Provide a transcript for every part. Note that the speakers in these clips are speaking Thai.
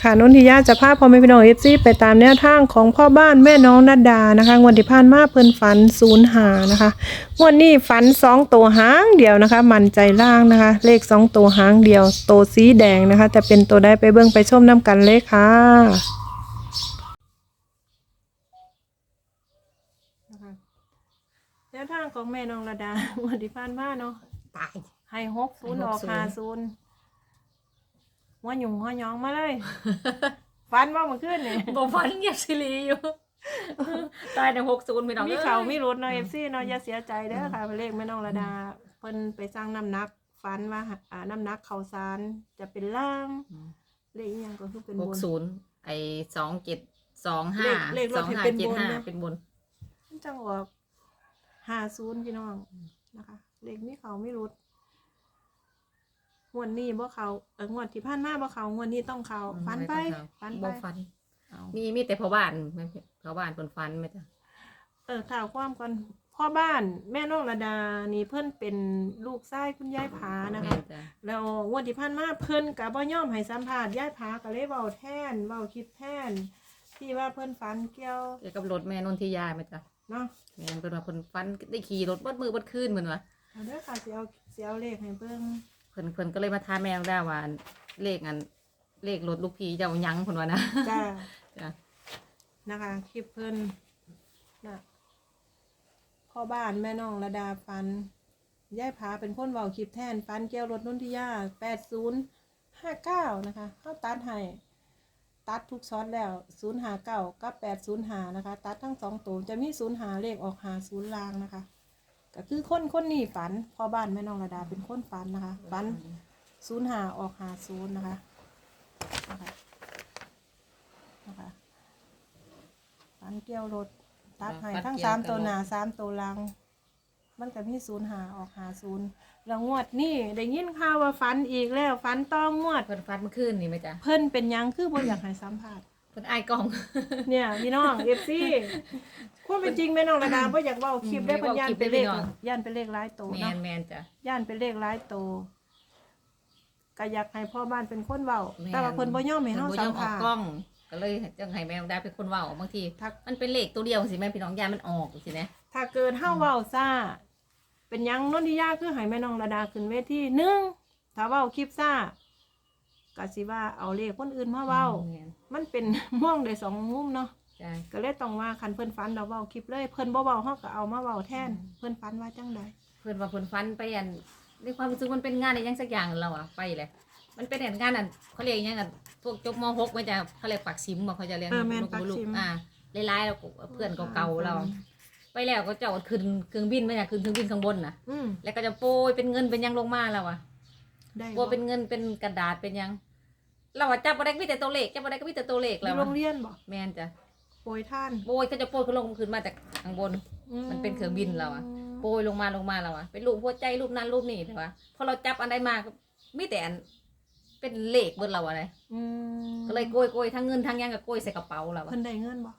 ค่ะนนทิยาจะพาพ่อแม่พี่น้องเอฟซีไปตามแนวทางของพ่อบ้านแม่น้องนัดดานะคะงวดที่ผ่านมาเพิ่นฝันศูนย์หานะคะงวดนี้ฝันสองตัวหางเดียวนะคะ มันใจล่างนะคะ เลขสองตัวหางเดียวโตวสีแดงนะคะ แต่เป็นตัวได้ไปเบิ่งไปชมน้ำกันเลยค่ะแนวทางของแม่น้องระดางวดที่ผ่านมาเนาะตายให้หกศูนย์ออกห้าศูนย์ หัวหยุ่งหัวหยองมาเลย ฟันว่ามันขึ้นนี่บ่ฟันเงียบสิลีอยู่ ตายในหกศูนย์พี่น้องมีอ้ยเขามีรุดเนาะเอฟซีเนาะอย่าเสียใจเด้อค่ะเลขแม่น้องระดา เพิ่นไปสร้างน้ำหนักฟันว่าอ่าน้ำหนักเขาสารจะเป็นล่างเลขอีหยังก็คือเป็นหบกน ศูนย์ไอสองเจ็ดสองห้าเลขเลขรสถองที่ห้าเป็นเจ็ดบนห้านะ เป็นบน จังออกห้าศูนย์พี่น้องนะคะเลขมีเขาไม่รุด งวดนี้บ่เขาเอองวดที่ผ่านมาบ่เขางวดนี้ต้องเขาฟันไปฟันไปบ่ฟันมีมีแต่พ่อบ้านไม่พ่อบ้านคนฟันไหมจ๊ะเออข่าวความก่อนพ่อบ้านแม่น้องระดานี่เพิ่นเป็นลูกชายคุณยายผานะแม่คะนจ้ะแล้วงวดที่ผ่านมาเพิ่นก็บ่ยอมให้สัมภาษณ์ยายผาก็เลยเว้าแทนเว้าคิดแทนที่ว่าเพิ่นฝันเกี่ยวเกี่ยวกับรถแม่นนทิยาไหมจ๊ะเนาะแม่นเป็นว่าคนฟันได้ขี่รถเบดมือเบดคืนเหมือนว่าเอาเด้อค่ะสิเอาสิเอาเลขให้เบิ่งเพิ่นเพิ่นก็เลยมาท้าแม่ได้ว่าเลขอันเลขรถลูกพี่เจ้ายังเพิ่นว่านะจ้าจ้ะนะคะคลิปเพิ่นน่ะพ่อบ้านแม่น้องระดาฝันยายผาเป็นคนเว้าคลิปแทนฝันเกี่ยวรถนุ่นทิยา8059นะคะเฮาตัดให้ตัดทุกช็อตแล้ว0 5 9กับ8 0 5นะคะ ตัดทั้งสองตัวจะมี0 5เลขออกหา0ลางนะคะ ก็คือคนคนนี้ฝันพ่อบ้านแม่น้องระดาเป็นคนฝันนะคะฝัน0 5ออกหา0นะคะนะคะนะคะฝันเกี่ยวรถตัดให้ทั้งสามตัวหน้าสามตัวหลัง มันก็มี0 5ออกหา0แล้วงวดนี่ได้ยินข่าวว่าฝันอีกแล้วฝันต้องงวดเพิ่นฟันเมื่อคืนนี่ไหมจ๊ะเพิ่นเป็นหยังคือบ่อยากให้สัมภา ษณ์เพิ่นอายกล้อง เนี่ยพี่น้อง FC ความเป็นจริงแม่น้องระดาบ่อยากเว้าคลิปได้อืมเพิ่นย่านเว้าคลิปเป็นเลขได้พี่น้อง ย่านเป็นเลขหลายโตแมเนาะนแมนจ้ะ ย่านเป็นเลขหลายโตก็อยากให้พ่อบ้านเป็นคนเว้าแม่น แต่ว่าเพิ่นบ่ยอมให้เฮาพิ่นบ่สัยมอออกภาษกล้อณ์งก็เลยจังให้แมวได้เป็นคนเว้าบางทีทัก มันเป็นเลขตัวเดียวสิแม่พี่น้องยายมันออกสินะถ้าเกิดเฮาเว้าซ่า เป็นหยังนนทิยาคือให้แม่น้องระดาขึ้นเวทีหนึ่งถ้าเว้าคลิปซ่า ก็สิว่าเอาเลขคนอื่นมาเว้าแม่นมันเป็นม่วงได้สองมุมเนาะจ้ะก็เลยต้องว่าคันเพิ่นฟันเราเว้าคลิปเลยเพิ่นบ่เว้าเฮาก็เอามาเว้าแทนอืมเพิ่นฟันว่าจังใดเพิ่นว่าเพิ่นฟันไปอันในความรู้สึกมันเป็นงานอะไรยังสักอย่างเราอะไปเลยมันเป็นงานอันเขาเรียกยังกันพวกจบม .6 มันจะเขาเรียกปักซิมบ่เขาจะเรียกเออแม่นลูกปักลูกซิม อ่าหลายๆแล้วก็เพื่อนเก่าๆเรา ไปแล้วก็เจ้าขึ้นเครื่องบินมาจากขึ้นเครื่องบินข้างบนน่ะ อืมแล้วก็จะโปรยเป็นเงินเป็นหยังลงมาแล้วอะได้โปรยเป็นเงินเป็นกระดาษเป็นหยัง เราอะจับอะไรก็มีแต่ตัวเลขจับอะไรก็มีแต่ตัวเลขอแล้วยู่โรอะงเรียนบ่แม่นจ้ะโปรยท่านโปรยก็จะโปรยขึ้นลงขึ้นมาจากข้างบนมันเป็นเครื่องบินเราอะ โปรยลงมาลงมาแล้วอะเป็นรูปหัวใจรูปนั้นรูปนี้แต่ว่าพอเราจับอันใดมาก็มีแต่อันเป็นเลขเบิดเราอะไรอืมก็เลยโกยโกยทั้งเงินทั้งหยังก็โกยใส่กระเป๋าเราอะเพิ่นได้เงินบ่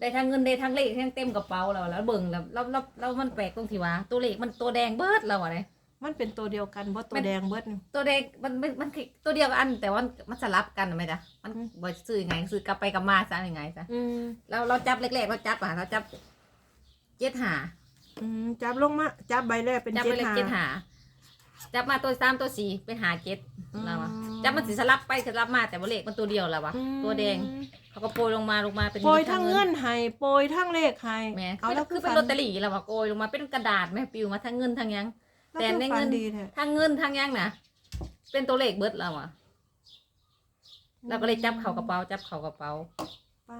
ได้ทั้งเงินได้ทั้งเลขทั้งเต็มกระเป๋าเราแล้วเบิ่งแล้วเราเราเรามันแปลกตรงที่ว่าตัวเลขมันตัวแดงเบิดเราอะไร มันเป็นตัวเดียวกันบ่ตัมัวนแดงเบิดนี่ตัวแดงมันมันมันคือตัวเดียวกันแต่ว่ามันสลับกันไหมจ๊ะมันอืมบ่ซื้อยังไงซื้อกลับไปกลับมาซะยังไงซะอืมแล้วเราจับแรกๆเราจับอะเราจับเจ็ดหาอืมจับลงมาจับใบแรกเป็นจับเจ็ไปดเลยหา เจ็ดหาจับมาตัวสามตัวสี่เป็นหาเจ็ดอืมเราอะจับมันสิสลับไปสลับมาแต่ว่าเลขมันตัวเดียวแล้ววะอืมตัวแดงเขาก็โปรยลงมาลงมาเป็นโปรยทั้งเงินให้โปรยทั้งเลขให้แหม่เอาแล้วคือเป็นลอตเตอรี่แล้ววะโกยลงมาเป็นกระดาษแม่ปิวมาทั้งเงินทั้งหยัง แต่ในเงินดีแท้ทั้งเงินทั้งหยังนะเป็นตัวเลขเบิดแล้วอะเราก็เลยจับเข่ากระเป๋าจับเข่ากระเป๋าป้า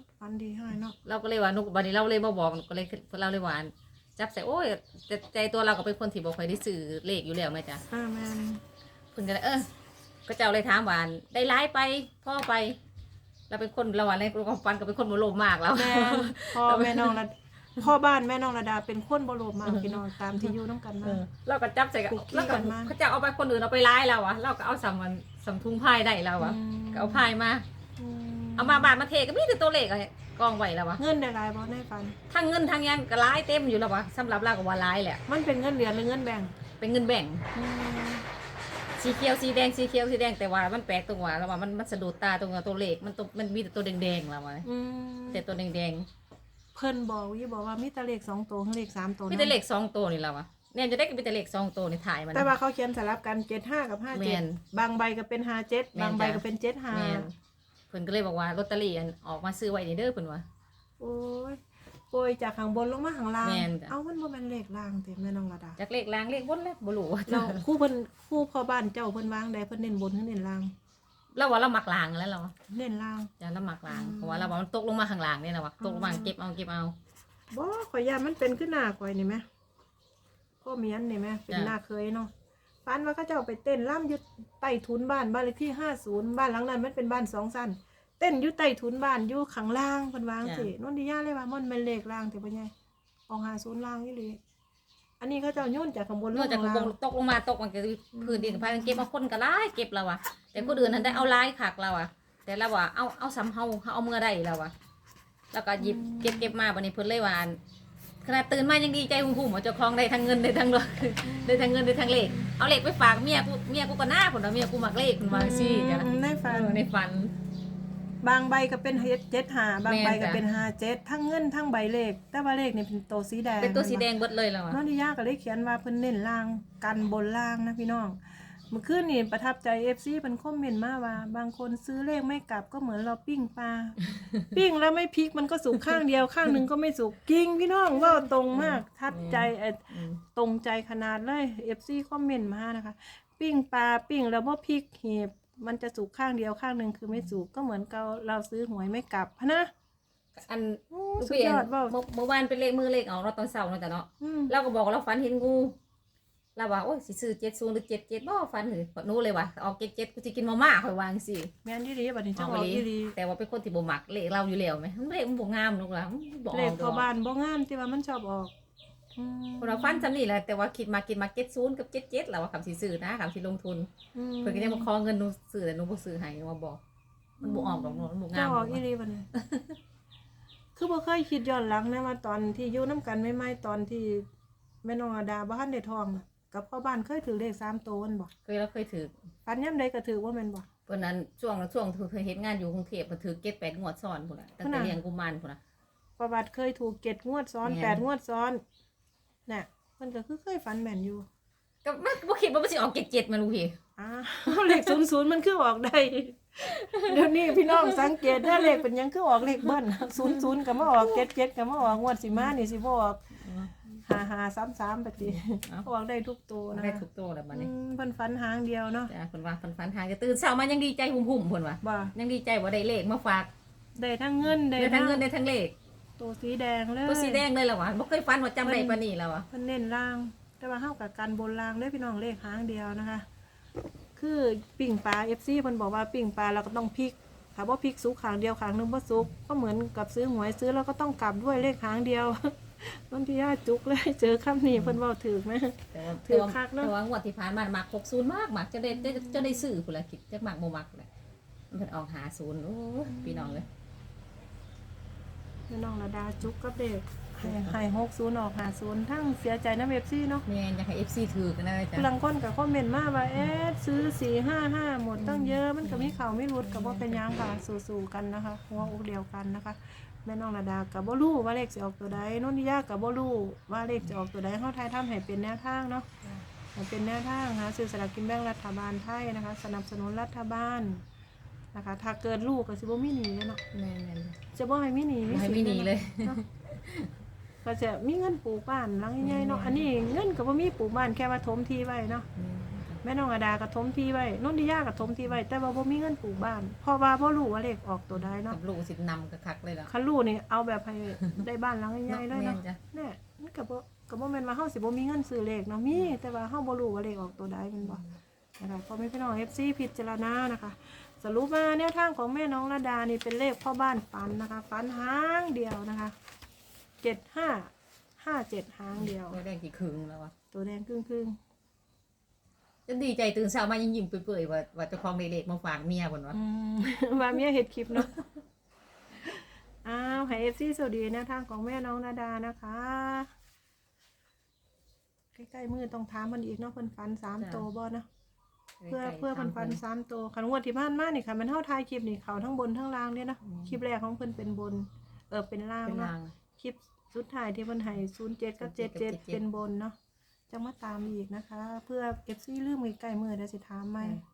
ดฟันดีให้เนาะเราก็เลยว่านุกวันนี้เราเลยมาบอกก็เลยเราเลยว่าจับใส่โอ้ยแต่ใจตัวเราก็เป็นคนที่บอกเคยได้สื่อเลขอยู่แล้วไหมจ๊ะอ่าแม่นเพิ่นก็เลยเออก็เจ้าเลยถามว่าได้ร้ายไปพ่อไปเราเป็นคนเราอะไรเราฟันก็เป็นคนโมโลภมากแล้วแม่นพ่อแม่น้องระ พ่อบ้านแม่น้องระดาเป็นคนบ่โลภมากพี่น้องตามที่อยู่น้ำกันเอมาอเราก็จับใส่กับคุกกี้แล้วก็กันมา เขาจะเอาไปคนอื่นเอาไปร้ายเราอะเราก็เอาสำมันสำทุงพายได้เราอะก็เอาพายมาอืเอามาบาดมาเทก็มีแต่ตัวเลขอะไรกองไว้แล้ววะเงินได้หลายบ่ในฝัน ทั้งเงินทั้งหยังก็ร้ายเต็มอยู่แล้ววะสำหรับเราก็ว่าร้ายแหละ มันเป็นเงินเหรียญหรือเงินแบ่งเป็นเงินแบ่งอืมสีเขียวสีแดงสีเขียวสีแดงแต่ว่ามันแปลกตรงว่าแล้วว่ามันมันสะดุดตาตรงว่าตัวเลขมันตัวมันมีแต่ตัวแดงๆแล้วว่าอืมแต่ตัวแดง เพิ่นบอกวิบอกว่ามีแต่เลขสองตัวกับเลขสามตัวๆมีแต่เลขสองตัวนี่แล้ววะเนี่ยจะได้ก็มีแต่เลขสองตัวนี่ถ่ายมัน แต่ว่าเขาเขียนสลับกันเจ็ดห้ากับห้าแม่เจ็ดนบางใบก็เป็นห้าเจ็ดแม่นบางใบจ้ะ ก็เป็นเจ็ดห้าแม่นเพิ่นก็เลยบอกว่าลอตเตอรี่อันออกมาซื้อไว้นี่เด้อเพิ่นว่า โอ้ยโปรยจากข้างบนลงมาข้างล่างแม่นจ้ะ เอามันบ่แม่นเลขล่างเต็มแม่น้องระดาจากเลขล่างเลขบนแล้วบ่รู้ว่าเราคู่เพิ่นคู่พ่อบ้านเจ้าเพิ่นวางใดเพิ่นเน้นบนหรือเน้นล่าง เราว่าเรามักล่างแล้วเราเน้นล่างจะเรามักล่างอืมเพราะว่าเราว่ามันตกลงมาข้างล่างเนี่ยนะวะตกลงมาอืมเก็บเอาเก็บเอา บ่ข่อยยามันเป็นขึ้นหน้าข่อยนี่แหมพ่อเมียนนี่แหมเป็นจ้ะ หน้าเคยเนาะฝันว่าเขาเจ้าไปเต้นล่ำอยู่ใต้ทุนบ้านบ้านเลขที่50บ้านหลังนั้นมันเป็นบ้านสองชั้นเต้นอยู่ใต้ทุนบ้านอยู่ข้างล่างเพิ่นวางสินนทิยาเลยว่ามันเป็นเลขล่างแต่บ่ใหญ่ออก50ล่างอีหลี อันนี้เขาเจ้าโยนจากข้างบนลนอกงจากข้างล่างตกลงมาตกมันก็พื้นดินพากันเก็บมาคนก็หลายเก็บเราอะแต่คนอื่นนั้นได้เอาหลายคักเราอะแต่เราว่าเอาเอาซ้ำเฮาเฮาเอาเมื่อได้เราอะแล้วก็หยิบเก็บเก็บมาบัดนี้เพิ่นเลยว่าอันขนาดตื่นมายังดีใจหุ่มๆว่าเจ้าของได้ทั้งเงินได้ทั้งรถได้ทั้งเงินได้ทั้งเลขเอาเลขไปฝากเมียกูเมียกูก็หน้าผลว่าเมียกูมักเลขคุณว่าซี่จ้ะอืมในเอฝันอในฝัน บางใบก็เป็นเฮดเจ็ดหาบางใบแม่นก็จ้ะเป็นหาเจ็ดทั้งเงินทั้งใบเลข แต่ว่าเลขนี่เป็นตัวสีแดงเป็นตัวสีแดงเบิดเลยแล้วอะน้องดิยาก็เลยเขียนว่าเพิ่นเน้นล่างกันบนล่างนะพี่น้องเมื่อคืนนี่ประทับใจเอฟซีเพิ่นคอมเมนต์มาว่า บางคนซื้อเลขไม่กลับก็เหมือนเราปิ้งปลาปิ้งแล้วไม่พลิกมันก็สุกข้างเดียวข้างหนึ่งก็ไม่สุกกิ้งพี่น้องเว่าตรงมากทัดใจเอ่ออืมตรงใจขนาดเลยเอฟซีคอมเมนต์มานะคะ ปิ้งปลาปิ้งแล้วบ่พริกเห็บ มันจะสุกข้างเดียวข้างหนึ่งคือไม่สุกก็เหมือนเราเราซื้อหวยไม่กลับพะนะอันโอ้ลูกสุดพี่ยอดเว่า เมื่อเมื่อวานเป็นเลขมือเลขออกเราตอนเสาร์เนาะแต่เนาะอืม เราก็บอกว่าเราฝันเห็นงูเราว่าโอ้ยสิซื้อเจ็ดศูนย์หรือเจ็ดเจ็ดบ่ฝันหรือฝันนู้เลยว่ะออกเจ็ดเจ็ดกูจะกินมาม่าคอยวาจังสิแม่นดีดีบัดนี้อจะอกบไปอกเลดียดีแต่ว่าเป็นคนที่บ่มักเลขเราอยู่แล้วไหมมันเลขมันบ่งามลูกหล่ะมันบ่อเลอขกดพออกบ้านบ่งามที่ว่ามันชอบออก อืมเราฟันจำนี่แหละแต่ว่าคิดมากินมาเจ็ดศูนย์กับเจ็ดเจ็ดแล้วว่าคำสิซื้อนะคำสิลงทุนอืมเพิ่นก็ยังมาขอเงินหนูซื้อแต่หนูบ่ซื้อให้หนูมาบอก มันบ่ออกดอกหนูมันบ่จะงามออกอีหลีบัดนี้คือบ่เคยคิดย้อนหลังนะว่าตอนที่อยู่น้ำกันไม่ไม่ๆตอนที่แม่น้องอดาบ้านได้ทองน่ะกับพ่อบ้านเคยถือเลขสามตัวมันบ่เคยเราเคยถือปันย่ำใดก็ถือว่าแม่นบ่เพิ่นนั้นช่วงช่วงเคยเฮ็ดงานอยู่กรุงเทพเพิ่นถือเก็ดแปดงวดซ้อนพุ่นน่ะตั้งแต่ขนาดเลี้ยงกุมารพุ่นน่ะประวัติเคยถูกเจ็ดงวดซ้อนแม่นแปดงวดซ้อน น่ะมันก็คือเคยฝันแม่นอยู่ก็มันบ่คิดว่ามันสิออกเจ็ดเจ็ดมาลูกพี่อ้าวเลขศูนย์ศูนย์มันคือออกได้เดี๋ยวนี้พี่น้องสังเกตถ้าเลขเป็นหยังคือออกเลขเบิ้ลศูนย์ศูนย์ก็มาออกเจ็ดเจ็ดก็มาออกงวดสิมานี่สิบ่ออกหาหาสามสามปฏิเอ้าออกได้ทุกตัวนะได้ทุกตัวแล้วบัดอืนี้มเพิ่นฝันหางเดียวเนาะ จ้ะเพิ่นว่าเพิ่นฝันหาจะตื่นเช้ามายังดีใจหุ่มๆเพิ่นว่าบ่ ยังดีใจว่าได้เลขมาฝากได้ทั้งเงินได้ได้ทั้งเงินได้ทั้งเลข ตัวสีแดงเลยตัวสีแดงเลยล่ะวะบ่เคยฝันว่าจำได้ปานนี้แล้วอะเพิ่นเน้นล่าง แต่ว่าเฮากับการบนล่างเด้อพี่น้องเลขหางเดียวนะคะ คือปิ่งปลา FC เพิ่นบอกว่าปิ่งปลาเราก็ต้องพลิกถ้าว่าพลิกสุกขางเดียวขางหนึงบ่สุกก็เหมือนกับซื้อหวยซื้อแล้วก็ต้องกลับด้วยเลขหางเดียวมันพี่ย่าจุกเลยเจอคำนี้เพิ่นเว้าถูกไหม แต่ว่าถือคักเนอะ แต่ว่างวดที่ผ่านมามัก60มากมักจะได้ได้จะได้ซื้อพุ่นละคิดจักมักบ่มักเลยมันเพิ่นออก50โอ้ยพี่น้องเอ้ย แม่น้องระดาจุกกับเด็กให้ให้60ออก50ทั้งเสียใจนะ FC เนาะแม่นอยากให้ FC ถือกันได้จ้ะบางคนก็คอมเมนต์มาว่าเอ๊ะซื้อ455หมดตั้งเยอะมันก็มีข่าวไม่รุดก็บ่เป็นหยังค่ะสู้ๆกันนะคะหัวอกเดียวกันนะคะ แม่น้องระดากับบ่รู้ว่าเลขจะออกตัวใดโนนทิยากับบ่รู้ว่าเลขจะออกตัวใดเฮาทายทำให้เป็นแนวทางเนาะให้เป็นแนวทางหาซื้อสลากกินแบ่งรัฐบาลไทยนะคะ สนับสนุนรัฐบาล นะคะ ถ้าเกิดลูกก็สิบ่มีหนี้เลยเนาะแม่นจะบ่ให้มีหนี้ๆบ่ให้สิมีหนีเลย นาะก็จะมีเงินปลูกบ้านหลังใหญ่ๆเนาะอันนี้เงินก็บ่มีปลูกบ้านแค่ว่าถมที่ไว้เนาะ แม่น้องระดาก็ถมที่ไว้โนนทิยาก็ถมที่ไว้แต่ว่าบ่มีเงินปลูกบ้านเพราะว่าบ่รู้ว่าเลขออกตัวใดเนาะกับลูกสินำกะคักเลยล่ะคันลูกนี่เอาแบบให้ได้บ้านหลังใหญ่ๆเลยแม่เนาะนจ้ะแน่มันก็บ่ก็บ่แม่นว่าเฮาสิบ่มีเงินซื้อเลขเนาะมี แต่ว่าเฮาบ่รู้ว่าเลขออกตัวใดแม่นบ่นะคะพ่อแม่พี่น้อง FC พิจารณานะคะ สรุปมาแนวทางของแม่น้องระดานี่เป็นเลขพ่อบ้านฝันนะคะฝันหางเดียวนะคะ75 57หางเดียว ตัวแดงกี่ครึ่งแล้ววะตัวแดงครึ่งจะดีใจตื่นเช้ามายังยิ้มเปื่อยๆว่าว่าเจ้าของได้เลขมาฝากเมียเพิ่นๆว่าอืมว่าเมียเฮ็ดคลิปเนาะอ้าวให้ FC สวัสดีแนวทางของแม่น้องระดานะคะ ใกล้ๆมือต้องถามมันอีกเนาะเพิ่นฝันสามโตวบ่เนาะ เพื่อไก่เพื่อเพิ่นฟันตามสามตัวคันงวดที่ผ่านมานี่ค่ะ มันเท่าทายคลิปนี่เขาทั้งบนทั้งล่างเด้เนาะอืมคลิปแรกของเพิ่นเป็นบน เออเป็นล่างเป็นเนาะลางคลิปสุดท้ายที่เพิ่นให้07กับ77 77เป็นบนเนาะจะมาตามอีกนะคะ เพื่อ FC ลืมใกล้ๆมือเดี๋ยวสิถามใหม่ใช่